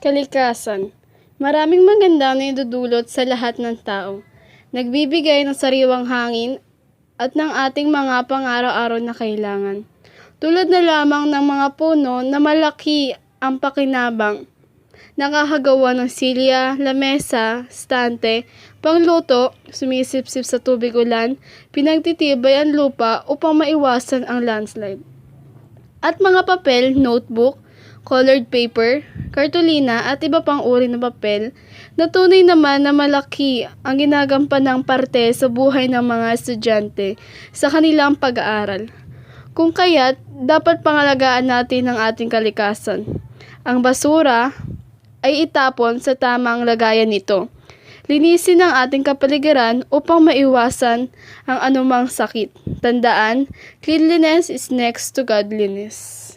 Kalikasan. Maraming maganda na idudulot sa lahat ng tao. Nagbibigay ng sariwang hangin at ng ating mga pang-araw-araw na kailangan. Tulad na lamang ng mga puno na malaki ang pakinabang. Nakakagawa ng silya, lamesa, stante, pangluto, sumisipsip sa tubig ulan, pinagtitibay ang lupa upang maiwasan ang landslide. At mga papel, notebook, colored paper, kartolina at iba pang uri ng papel na tunay naman na malaki ang ginagampanang parte sa buhay ng mga estudyante sa kanilang pag-aaral. Kung kaya't, dapat pangalagaan natin ang ating kalikasan. Ang basura ay itapon sa tamang lagayan nito. Linisin ang ating kapaligiran upang maiwasan ang anumang sakit. Tandaan, cleanliness is next to godliness.